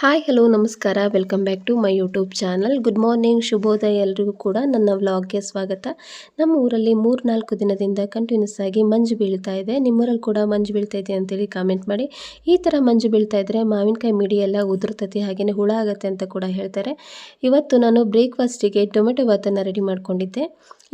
Hi hello ನಮಸ್ಕಾರ. Welcome back to my YouTube channel good morning ಶುಭೋದಯ ಎಲ್ರಿಗೂ ಕೂಡ ನನ್ನ ವ್ಲಾಗ್ಗೆ ಸ್ವಾಗತ. ನಮ್ಮ ಊರಲ್ಲಿ ಮೂರು ನಾಲ್ಕು ದಿನದಿಂದ ಕಂಟಿನ್ಯೂಸ್ ಆಗಿ ಮಂಜು ಬೀಳ್ತಾ ಇದೆ. ನಿಮ್ಮೂರಲ್ಲಿ ಕೂಡ ಮಂಜು ಬೀಳ್ತಾ ಇದೆ ಅಂತೇಳಿ ಕಾಮೆಂಟ್ ಮಾಡಿ. ಈ ಥರ ಮಂಜು ಬೀಳ್ತಾ ಇದ್ದರೆ ಮಾವಿನಕಾಯಿ ಮಿಡಿ ಎಲ್ಲ ಉದುರ್ತತಿ ಹಾಗೆಯೇ ಹುಳ ಆಗುತ್ತೆ ಅಂತ ಕೂಡ ಹೇಳ್ತಾರೆ. ಇವತ್ತು ನಾನು ಬ್ರೇಕ್ಫಾಸ್ಟಿಗೆ ಟೊಮೆಟೊ ಭಾತನ್ನು ರೆಡಿ ಮಾಡ್ಕೊಂಡಿದ್ದೆ.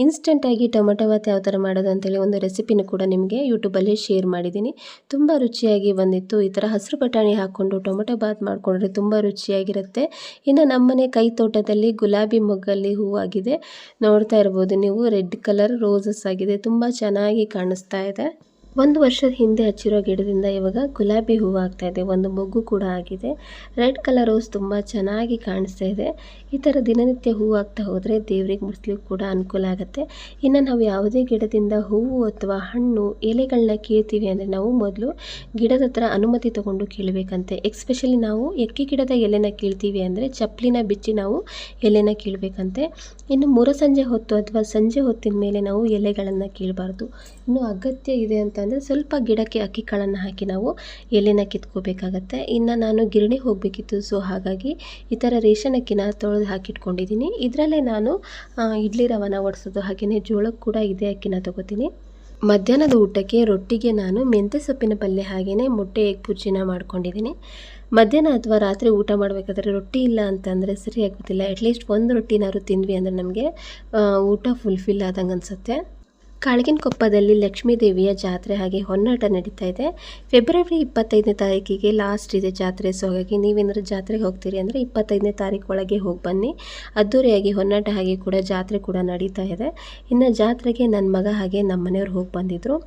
ಇನ್ಸ್ಟೆಂಟಾಗಿ ಟೊಮೆಟೊ ಭಾತ್ ಯಾವ ಥರ ಮಾಡೋದು ಅಂತೇಳಿ ಒಂದು ರೆಸಿಪಿನೂ ಕೂಡ ನಿಮಗೆ ಯೂಟ್ಯೂಬಲ್ಲಿ ಶೇರ್ ಮಾಡಿದ್ದೀನಿ. ತುಂಬ ರುಚಿಯಾಗಿ ಬಂದಿತ್ತು. ಈ ಥರ ಹಸಿರು ಬಟಾಣಿ ಹಾಕ್ಕೊಂಡು ಟೊಮೆಟೊ ಭಾತ್ ಮಾಡಿಕೊಂಡ್ರೆ ತುಂಬ ರುಚಿಯಾಗಿರುತ್ತೆ. ಇನ್ನು ನಮ್ಮನೆ ಕೈ ತೋಟದಲ್ಲಿ ಗುಲಾಬಿ ಮೊಗ್ಗಲ್ಲಿ ಹೂವಾಗಿದೆ. ನೋಡ್ತಾ ಇರ್ಬೋದು ನೀವು, ರೆಡ್ ಕಲರ್ ರೋಸಸ್ ಆಗಿದೆ. ತುಂಬ ಚೆನ್ನಾಗಿ ಕಾಣಿಸ್ತಾ ಇದೆ. ಒಂದು ವರ್ಷದ ಹಿಂದೆ ಹಚ್ಚಿರೋ ಗಿಡದಿಂದ ಇವಾಗ ಗುಲಾಬಿ ಹೂವು ಆಗ್ತಾ ಇದೆ. ಒಂದು ಮೊಗ್ಗು ಕೂಡ ಆಗಿದೆ. ರೆಡ್ ಕಲರ್ ರೋಸ್ ತುಂಬ ಚೆನ್ನಾಗಿ ಕಾಣಿಸ್ತಾ ಇದೆ. ಈ ಥರ ದಿನನಿತ್ಯ ಹೂವು ಆಗ್ತಾ ಹೋದರೆ ದೇವ್ರಿಗೆ ಮುಡಿಸ್ಲಿಕ್ಕೆ ಕೂಡ ಅನುಕೂಲ ಆಗುತ್ತೆ. ಇನ್ನು ನಾವು ಯಾವುದೇ ಗಿಡದಿಂದ ಹೂವು ಅಥವಾ ಹಣ್ಣು ಎಲೆಗಳನ್ನ ಕೀಳ್ತೀವಿ ಅಂದರೆ ನಾವು ಮೊದಲು ಗಿಡದ ಹತ್ರ ಅನುಮತಿ ತಗೊಂಡು ಕೀಳಬೇಕಂತೆ. ಎಕ್ಸ್ಪೆಷಲಿ ನಾವು ಎಕ್ಕಿ ಗಿಡದ ಎಲೆನ ಕೀಳ್ತೀವಿ ಅಂದರೆ ಚಪ್ಪಲಿನ ಬಿಚ್ಚಿ ನಾವು ಎಲೆನ ಕೀಳಬೇಕಂತೆ. ಇನ್ನು ಮುರಸಂಜೆ ಹೊತ್ತು ಅಥವಾ ಸಂಜೆ ಹೊತ್ತಿನ ಮೇಲೆ ನಾವು ಎಲೆಗಳನ್ನು ಕೀಳಬಾರ್ದು. ಇನ್ನು ಅಗತ್ಯ ಇದೆ ಅಂತಂದರೆ ಸ್ವಲ್ಪ ಗಿಡಕ್ಕೆ ಅಕ್ಕಿ ಕಾಳನ್ನು ಹಾಕಿ ನಾವು ಎಲೆನ ಕಿತ್ಕೋಬೇಕಾಗತ್ತೆ. ಇನ್ನು ನಾನು ಗಿರಣಿ ಹೋಗಬೇಕಿತ್ತು, ಸೊ ಹಾಗಾಗಿ ಈ ಥರ ರೇಷನ್ ಅಕ್ಕಿನ ತೊಳೆದು ಹಾಕಿಟ್ಕೊಂಡಿದ್ದೀನಿ. ಇದರಲ್ಲೇ ನಾನು ಇಡ್ಲಿ ರವನ ಒಡಿಸೋದು ಹಾಗೆಯೇ ಜೋಳಕ್ಕೆ ಕೂಡ ಇದೇ ಅಕ್ಕಿನ ತೊಗೋತೀನಿ. ಮಧ್ಯಾಹ್ನದ ಊಟಕ್ಕೆ ರೊಟ್ಟಿಗೆ ನಾನು ಮೆಂತ್ಯ ಸೊಪ್ಪಿನ ಪಲ್ಯ ಹಾಗೆಯೇ ಮೊಟ್ಟೆ, ಎಗ್ ಬುಜ್ಜಿನ ಮಾಡ್ಕೊಂಡಿದ್ದೀನಿ. ಮಧ್ಯಾಹ್ನ ಅಥವಾ ರಾತ್ರಿ ಊಟ ಮಾಡಬೇಕಾದ್ರೆ ರೊಟ್ಟಿ ಇಲ್ಲ ಅಂತಂದರೆ ಸರಿ ಆಗೋದಿಲ್ಲ ಅಟ್ಲೀಸ್ಟ್ ಒಂದು ರೊಟ್ಟಿನಾದ್ರು ತಿಂದ್ವಿ ಅಂದರೆ ನಮಗೆ ಊಟ ಫುಲ್ಫಿಲ್ ಆದಂಗೆ ಅನಿಸುತ್ತೆ. ಕಾಳಗಿನ ಕೊಪ್ಪದಲ್ಲಿ ಲಕ್ಷ್ಮೀ ದೇವಿಯ ಜಾತ್ರೆ ಹಾಗೆ ಹೊನ್ನಾಟ ನಡೀತಾ ಇದೆ. ಫೆಬ್ರವರಿ ಇಪ್ಪತ್ತೈದನೇ ತಾರೀಕಿಗೆ ಲಾಸ್ಟ್ ಇದೆ ಜಾತ್ರೆ. ಸೊ ಹಾಗಾಗಿ ನೀವೇನಾದ್ರು ಜಾತ್ರೆಗೆ ಹೋಗ್ತೀರಿ ಅಂದರೆ ಇಪ್ಪತ್ತೈದನೇ ತಾರೀಕು ಒಳಗೆ ಹೋಗಿ ಬನ್ನಿ. ಅದ್ದೂರಿಯಾಗಿ ಹೊನ್ನಾಟ ಹಾಗೆ ಕೂಡ ಜಾತ್ರೆ ಕೂಡ ನಡೀತಾ ಇದೆ. ಇನ್ನು ಜಾತ್ರೆಗೆ ನನ್ನ ಮಗ ಹಾಗೆ ನಮ್ಮ ಮನೆಯವ್ರು ಹೋಗಿ ಬಂದಿದ್ದರು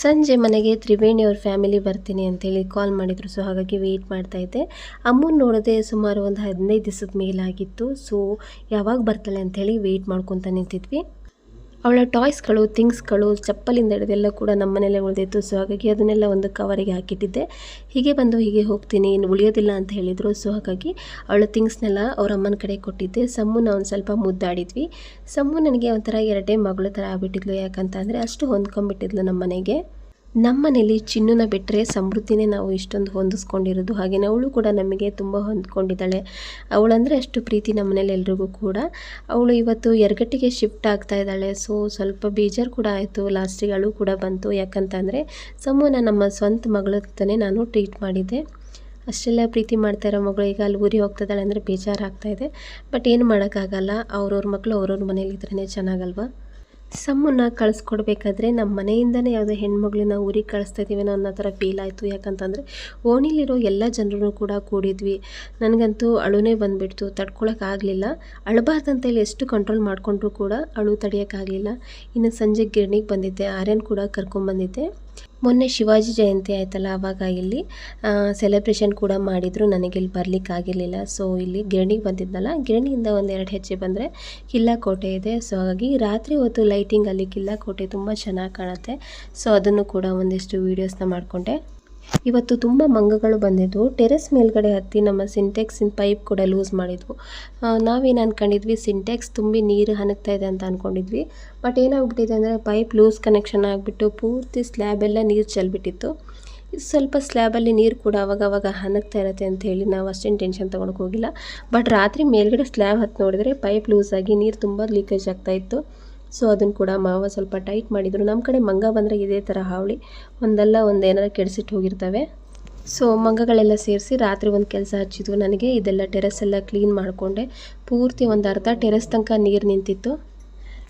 ಸಂಜೆ ಮನೆಗೆ ತ್ರಿವೇಣಿ ಅವ್ರ ಫ್ಯಾಮಿಲಿ ಬರ್ತೀನಿ ಅಂತೇಳಿ ಕಾಲ್ ಮಾಡಿದರು. ಸೊ ಹಾಗಾಗಿ ವೆಯ್ಟ್ ಮಾಡ್ತಾಯಿದ್ದೆ ಅಮ್ಮನ ನೋಡದೆ ಸುಮಾರು ಒಂದು ಹದಿನೈದು ದಿವಸದ ಮೇಲಾಗಿತ್ತು. ಸೊ ಯಾವಾಗ ಬರ್ತಾಳೆ ಅಂಥೇಳಿ ವೆಯ್ಟ್ ಮಾಡ್ಕೊತ ನಿಂತಿದ್ವಿ. ಅವಳ ಟಾಯ್ಸ್ಗಳು, ಥಿಂಗ್ಸ್ಗಳು, ಚಪ್ಪಲಿಂದ ಹಿಡಿದೆಲ್ಲ ಕೂಡ ನಮ್ಮ ಮನೇಲೆ ಉಳಿದಿತ್ತು. ಸೊ ಹಾಗಾಗಿ ಅದನ್ನೆಲ್ಲ ಒಂದು ಕವರಿಗೆ ಹಾಕಿಟ್ಟಿದ್ದೆ. ಹೀಗೆ ಬಂದು ಹೀಗೆ ಹೋಗ್ತೀನಿ ಏನು ಉಳಿಯೋದಿಲ್ಲ ಅಂತ ಹೇಳಿದರು. ಸೊ ಹಾಗಾಗಿ ಅವಳ ಥಿಂಗ್ಸ್ನೆಲ್ಲ ಅವ್ರ ಅಮ್ಮನ ಕಡೆ ಕೊಟ್ಟಿದ್ದೆ. ಸಮ್ಮುನ ಒಂದು ಸ್ವಲ್ಪ ಮುದ್ದಾಡಿದ್ವಿ. ಸಮ್ಮು ನನಗೆ ಒಂಥರ ಎರಡೇ ಮಗಳ ಥರ ಆಗಿಬಿಟ್ಟಿದ್ಲು. ಯಾಕಂತ ಅಂದರೆ ಅಷ್ಟು ಹೊಂದ್ಕೊಂಬಿಟ್ಟಿದ್ಲು ನಮ್ಮ ಮನೆಗೆ. ನಮ್ಮ ಮನೇಲಿ ಚಿನ್ನನ ಬಿಟ್ಟರೆ ಸಮೃದ್ಧಿನೇ ನಾವು ಇಷ್ಟೊಂದು ಹೊಂದಿಸ್ಕೊಂಡಿರೋದು. ಹಾಗೆಯೇ ಅವಳು ಕೂಡ ನಮಗೆ ತುಂಬ ಹೊಂದ್ಕೊಂಡಿದ್ದಾಳೆ. ಅವಳಂದರೆ ಅಷ್ಟು ಪ್ರೀತಿ ನಮ್ಮ ಮನೇಲಿ ಎಲ್ರಿಗೂ ಕೂಡ. ಅವಳು ಇವತ್ತು ಎರಗಟ್ಟಿಗೆ ಶಿಫ್ಟ್ ಆಗ್ತಾ ಇದ್ದಾಳೆ. ಸೊ ಸ್ವಲ್ಪ ಬೇಜಾರು ಕೂಡ ಆಯಿತು. ಲಾಸ್ಟಿಗೆ ಅಳು ಕೂಡ ಬಂತು. ಯಾಕಂತಂದರೆ ಸಮೂನ ನಮ್ಮ ಸ್ವಂತ ಮಗಳ ನಾನು ಟ್ರೀಟ್ ಮಾಡಿದ್ದೆ. ಅಷ್ಟೆಲ್ಲ ಪ್ರೀತಿ ಮಾಡ್ತಾ ಇರೋ ಮಗಳು ಈಗ ಅಲ್ಲಿ ಊರಿ ಹೋಗ್ತಿದ್ದಾಳೆ ಅಂದರೆ ಬೇಜಾರಾಗ್ತಾಯಿದೆ ಆಗ್ತಾ ಇದೆ. ಬಟ್ ಏನು ಮಾಡೋಕ್ಕಾಗಲ್ಲ. ಅವ್ರವ್ರ ಮಕ್ಕಳು ಅವ್ರವ್ರ ಮನೇಲಿ ಇದ್ರೇ ಚೆನ್ನಾಗಲ್ವಾ? ಸಮ್ಮನ್ನ ಕಳಿಸ್ಕೊಡ್ಬೇಕಾದ್ರೆ ನಮ್ಮ ಮನೆಯಿಂದನೇ ಯಾವುದೋ ಹೆಣ್ಮಗಳನ್ನ ಊರಿಗೆ ಕಳಿಸ್ತಾ ಇದ್ದೀವೇನೋ ಅನ್ನೋ ಥರ ಫೀಲ್ ಆಯಿತು. ಯಾಕಂತಂದರೆ ಓಣಿಲಿರೋ ಎಲ್ಲ ಜನರೂ ಕೂಡ ಕೂಡಿದ್ವಿ. ನನಗಂತೂ ಅಳುನೇ ಬಂದುಬಿಡ್ತು. ತಡ್ಕೊಳಕ್ಕಾಗಲಿಲ್ಲ ಅಳಬಾರ್ದಂತೇಳಿ ಎಷ್ಟು ಕಂಟ್ರೋಲ್ ಮಾಡಿಕೊಂಡ್ರೂ ಕೂಡ ಅಳು ತಡೆಯೋಕ್ಕಾಗಲಿಲ್ಲ ಇನ್ನು ಸಂಜೆ ಗಿರಣಿಗೆ ಬಂದಿದ್ದೆ. ಆರ್ಯನ್ ಕೂಡ ಕರ್ಕೊಂಬಂದಿದ್ದೆ. ಮೊನ್ನೆ ಶಿವಾಜಿ ಜಯಂತಿ ಆಯ್ತಲ್ಲ ಆವಾಗ ಇಲ್ಲಿ ಸೆಲೆಬ್ರೇಷನ್ ಕೂಡ ಮಾಡಿದ್ರು. ನನಗೆ ಇಲ್ಲಿ ಬರ್ಲಿಕ್ಕೆ ಆಗಿರಲಿಲ್ಲ. ಸೊ ಇಲ್ಲಿ ಗಿರಣಿಗೆ ಬಂದಿದ್ನಲ್ಲ, ಗಿರಣಿಯಿಂದ ಒಂದು ಎರಡು ಹೆಜ್ಜೆ ಬಂದರೆ ಕಿಲ್ಲಾ ಕೋಟೆ ಇದೆ. ಸೊ ಹಾಗಾಗಿ ರಾತ್ರಿ ಹೊತ್ತು ಲೈಟಿಂಗ್ ಅಲ್ಲಿ ಕಿಲ್ಲಾ ಕೋಟೆ ತುಂಬ ಚೆನ್ನಾಗಿ ಕಾಣುತ್ತೆ. ಸೊ ಅದನ್ನು ಕೂಡ ಒಂದಿಷ್ಟು ವೀಡಿಯೋಸ್ನ ಮಾಡಿಕೊಂಡೆ. ಇವತ್ತು ತುಂಬ ಮಂಗಗಳು ಬಂದಿದ್ವು. ಟೆರೆಸ್ ಮೇಲ್ಗಡೆ ಹತ್ತಿ ನಮ್ಮ ಸಿಂಟೆಕ್ಸಿನ ಪೈಪ್ ಕೂಡ ಲೂಸ್ ಮಾಡಿದ್ವು. ನಾವೇನು ಅಂದ್ಕೊಂಡಿದ್ವಿ ಸಿಂಟೆಕ್ಸ್ ತುಂಬಿ ನೀರು ಹನಗ್ತಾ ಇದೆ ಅಂತ ಅಂದ್ಕೊಂಡಿದ್ವಿ ಬಟ್ ಏನಾಗ್ಬಿಟ್ಟಿದೆ ಅಂದರೆ ಪೈಪ್ ಲೂಸ್ ಕನೆಕ್ಷನ್ ಆಗಿಬಿಟ್ಟು ಪೂರ್ತಿ ಸ್ಲ್ಯಾಬ್ ಎಲ್ಲ ನೀರು ಚೆಲ್ಬಿಟ್ಟಿತ್ತು. ಸ್ವಲ್ಪ ಸ್ಲ್ಯಾಬಲ್ಲಿ ನೀರು ಕೂಡ ಅವಾಗವಾಗ ಅವಾಗ ಹನಗ್ತಾ ಇರತ್ತೆ ಅಂತ ಹೇಳಿ ನಾವು ಅಷ್ಟೇನು ಟೆನ್ಷನ್ ತೊಗೊಳಕ್ಕೆ ಹೋಗಿಲ್ಲ. ಬಟ್ ರಾತ್ರಿ ಮೇಲ್ಗಡೆ ಸ್ಲ್ಯಾಬ್ ಹತ್ತು ನೋಡಿದರೆ ಪೈಪ್ ಲೂಸ್ ಆಗಿ ನೀರು ತುಂಬ ಲೀಕೇಜ್ ಆಗ್ತಾ ಇತ್ತು. ಸೊ ಅದನ್ನು ಕೂಡ ಮಾವ ಸ್ವಲ್ಪ ಟೈಟ್ ಮಾಡಿದರು. ನಮ್ಮ ಕಡೆ ಮಂಗ ಬಂದರೆ ಇದೇ ಥರ ಹಾವಳಿ. ಒಂದಲ್ಲ ಒಂದು ಕೆಡಿಸಿಟ್ಟು ಹೋಗಿರ್ತವೆ. ಸೊ ಮಂಗಗಳೆಲ್ಲ ಸೇರಿಸಿ ರಾತ್ರಿ ಒಂದು ಕೆಲಸ ಹಚ್ಚಿದ್ವು ನನಗೆ. ಇದೆಲ್ಲ ಟೆರೆಸ್ ಎಲ್ಲ ಕ್ಲೀನ್ ಮಾಡಿಕೊಂಡೆ. ಪೂರ್ತಿ ಒಂದು ಅರ್ಧ ಟೆರೆಸ್ ತನಕ ನೀರು ನಿಂತಿತ್ತು.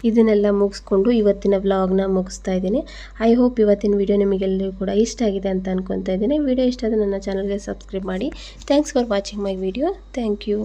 ಇದನ್ನೆಲ್ಲ ಮುಗಿಸ್ಕೊಂಡು ಇವತ್ತಿನ ವ್ಲಾಗ್ನ ಮುಗಿಸ್ತಾ ಇದ್ದೀನಿ. ಐ ಹೋಪ್ ಇವತ್ತಿನ ವಿಡಿಯೋ ನಿಮಗೆಲ್ಲರಿಗೂ ಕೂಡ ಇಷ್ಟ ಆಗಿದೆ ಅಂತ ಅನ್ಕೊತಾ ಇದ್ದೀನಿ. ವಿಡಿಯೋ ಇಷ್ಟ ಆದರೆ ನನ್ನ ಚಾನಲ್ಗೆ ಸಬ್ಸ್ಕ್ರೈಬ್ ಮಾಡಿ. Thanks for watching my video thank you